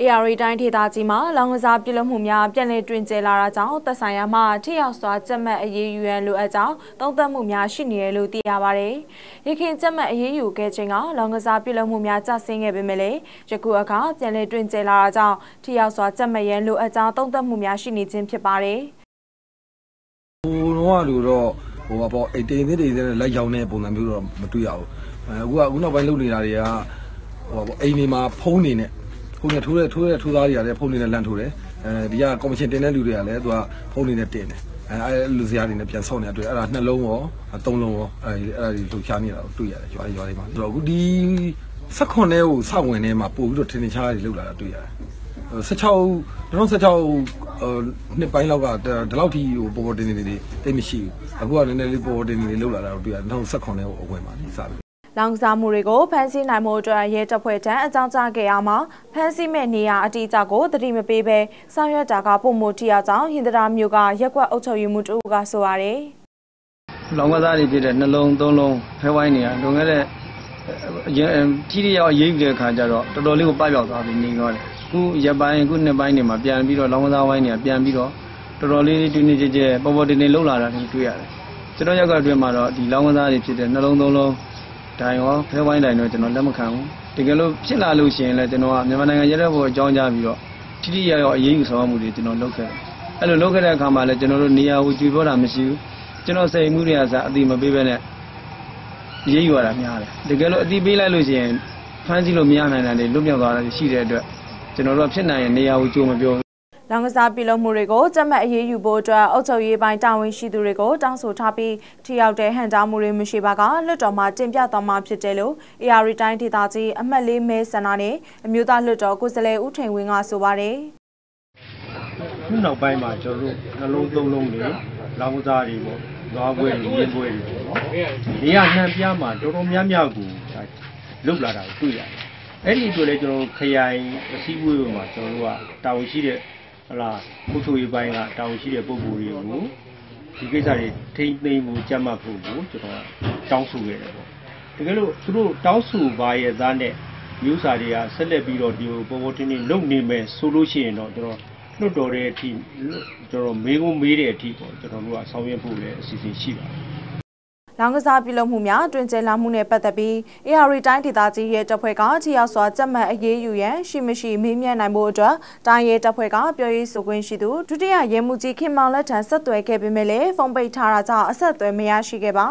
AR တိုင်းဒေသကြီးမှာလောင်ကစားပြုလုပ်မှုများပြန်လည်တွင်ကျဲလာတာကြောင့်သက်ဆိုင်ရာမှထိရောက်စွာကြက်မှတ်အရေးယူရန်လိုအပ်ကြောင်းသုံးသပ်မှုများရှိနေတယ်လို့သိရပါတယ်။ရခိုင်ကြက်မှတ်အရေးယူခဲ့ခြင်းကလောင်ကစားပြုလုပ်မှုများကျဆင်းခဲ့ပေမဲ့လည်းယခုအခါပြန်လည်တွင်ကျဲလာတာကြောင့်ထိရောက်စွာကြက်မှတ်ရန်လိုအပ်ကြောင်းသုံးသပ်မှုများရှိနေခြင်းဖြစ်ပါတယ်။ဟိုတော့လူတော့ဟိုပေါ့အိတ်တိန်သေးတွေလိုက်ရောင်းတဲ့ပုံစံမျိုးတော့မတွေ့ရဘူး။အခုကအခုနောက်ပိုင်းလုပ်နေတာတွေကဟိုပေါ့အိမ်တွေမှာဖုန်းနေနဲ့ ဖုန်းနဲ့ထိုးတဲ့ထိုးတဲ့ထိုးသားတွေကလည်းဖုန်းနေနဲ့လန့်ထိုးတယ်အဲဒီကကော်မရှင်တင်တဲ့လူတွေကလည်းသူကဖုန်းနေနဲ့တင်တယ်အဲအဲလူစရာတွေနဲ့ပြန်ဆောက်နေတာတွေ့အဲ့ဒါနှလုံးရောသုံးလုံးရောအဲအဲ့ဒါတွေလှုပ်ရှားနေတာကိုတွေ့ရတယ်ရွာရွာတွေမှာဆိုတော့အခုဒီ16နဲ့ကိုစဝင်ထဲမှာပို့ပြီးတော့ထင်ထင်ရှားရှားတွေလှုပ်လာတာတွေ့ရတယ်16 2016နှစ်ပိုင်းလောက်ကဒီလောက်ထိဟိုပေါ်ပေါ်တင်တင်တွေတိတ်မရှိဘူးအခုကနည်းနည်းလေးပေါ်ပေါ်တင်တင်တွေလှုပ်လာတာကိုတွေ့ရတယ်2018နဲ့ဟိုအဝင်မှာဒီစပြီ လောင်ကစားမှုတွေကိုဖမ်းဆီးနိုင်မှုအတွက်ရဲတပ်ဖွဲ့ထံအကြောင်းကြားခဲ့ရမှာဖမ်းဆီးမဲ့နေရာအတိအကျကိုသတိမပေးဘဲဆောင်ရွက်တာကပုံမထီအောင်ကြောင့်ဟင်္ဒရာမျိုးကရက်ကွက်အုပ်ချုပ်ရေးမှုတူကဆိုရတယ်။လောင်ကစားတွေဖြစ်တဲ့နှလုံးသုံးလုံးဖဲဝိုင်းနေရလွန်ခဲ့တဲ့ထိရရောက်ရေးယူတဲ့အခါကျတော့တော်တော်လေးကိုပပျောက်သွားပြီးနေတော့တယ်။ခုရက်ပိုင်းခုနှစ်ပိုင်းတွေမှာပြန်ပြီးတော့လောင်ကစားဝိုင်းတွေကပြန်ပြီးတော့တော်တော်လေးတွင်းနေကြကြပေါ်ပေါ်တင်တင်လှုပ်လာတာတွေ့ရတယ်။ကျွန်တော်ရက်ကအတွင်းမှာတော့ဒီလောင်ကစားတွေဖြစ်တဲ့နှလုံးသုံးလုံး ဒိုင်ရောဖဲဝိုင်းဒိုင်တော့ကျွန်တော်လက်မခံဘူးတကယ်လို့ဖြစ်လာလို့ရှိရင်လည်းကျွန်တော်ကမြန်မာနိုင်ငံရဲတပ်ဖွဲ့အကြောင်းကြားပြီးတော့ထိထိရရောက်အရေးယူဆောင်မှုတွေကျွန်တော်လုပ်ခဲ့တယ်အဲ့လိုလုပ်ခဲ့တဲ့အခါမှာလည်းကျွန်တော်တို့နေရာကိုကြွေပေါ်တာမရှိဘူးကျွန်တော်စိတ်မှုတွေကစားအတိမပေးဘဲနဲ့ရေးယူရတာများတယ်တကယ်လို့အတိပေးလိုက်လို့ရှိရင်ဖမ်းဆီးလို့မရနိုင်တာတွေလွတ်မြောက်သွားတာရှိတဲ့အတွက်ကျွန်တော်တို့ဖြစ်နိုင်ရင်နေရာကိုကြိုးမပြော လောင်ကစားပြုလုပ်မှုတွေကိုကြက်မှတ်အရေးယူဖို့အတွက်အုပ်ချုပ်ရေးပိုင်းတာဝန်ရှိသူတွေကိုတောင်းဆိုထားပြီးထိရောက်တဲ့ဟန်တာမှုတွေမရှိပါကလွှတ်တော်မှာတင်ပြသွားမှာဖြစ်တယ်လို့ AR တိုင်းဒေသကြီးအမှတ်၄မဲဆန္ဒနဲ့အမျိုးသားလွှတ်တော်ကိုယ်စားလှယ်ဦးထိန်ဝင်းကဆိုပါတယ်။ခုနောက်ပိုင်းမှာကျွန်တော်တို့နှလုံးသုံးလုံးတွေလောင်ကစားတွေပေါ့၊သွားပွဲတွေ၊ရင်းပွဲတွေပေါ့နော်။နေရာနှံပြားမှာတော်တော်များများကိုလုတ်လာတာကိုတွေ့ရတယ်။အဲ့ဒီအတွက်လည်းကျွန်တော်ခရိုင်အစည်းအဝေးမှာကျွန်တော်တို့ကတာဝန်ရှိတဲ့ ဟလာပုထုရေးပိုင်းကတောင်းရှိတဲ့ပုံကိုယ်တွေကိုဒီကိစ္စတွေထိမ့်သိမ့်မှုကြက်မှတ်ဖို့ကိုကျွန်တော်တောင်းဆိုခဲ့တယ်ပေါ့တကယ်လို့သူတို့တောင်းဆိုပါရဲ့သားနဲ့မျိုးစာတွေကဆက်လက်ပြီးတော့ဒီပေါ်ပေါ်တင်းတင်းလုပ်နေမယ်ဆိုလို့ရှိရင်တော့ကျွန်တော်လွတ်တော်တဲ့အထိကျွန်တော်မေးကုန်မေးတဲ့အထိပေါ့ကျွန်တော်တို့ကဆောင်ရွက်ဖို့လည်းအစီအစဉ်ရှိပါတယ် လောင်ကစားပြုလုပ်မှုများတွင်ကျဲလာမှုနဲ့ပတ်သက်ပြီး AR တိုင်းဒေသကြီးရဲ့တပ်ဖွဲ့ကချီရောက်စွာကြက်မှတ်အရေးယူရန်ရှိမရှိမေးမြန်းနိုင်ဖို့အတွက်တိုင်းရဲတပ်ဖွဲ့ကပြောရေးဆိုခွင့်ရှိသူဒုတိယရဲမှူးကြီးခင်မောင်လက်ထံဆက်သွယ်ခဲ့ပေမဲ့လည်းဖုန်းပိတ်ထားတာကြောင့်အဆက်အသွယ်မရရှိခဲ့ပါ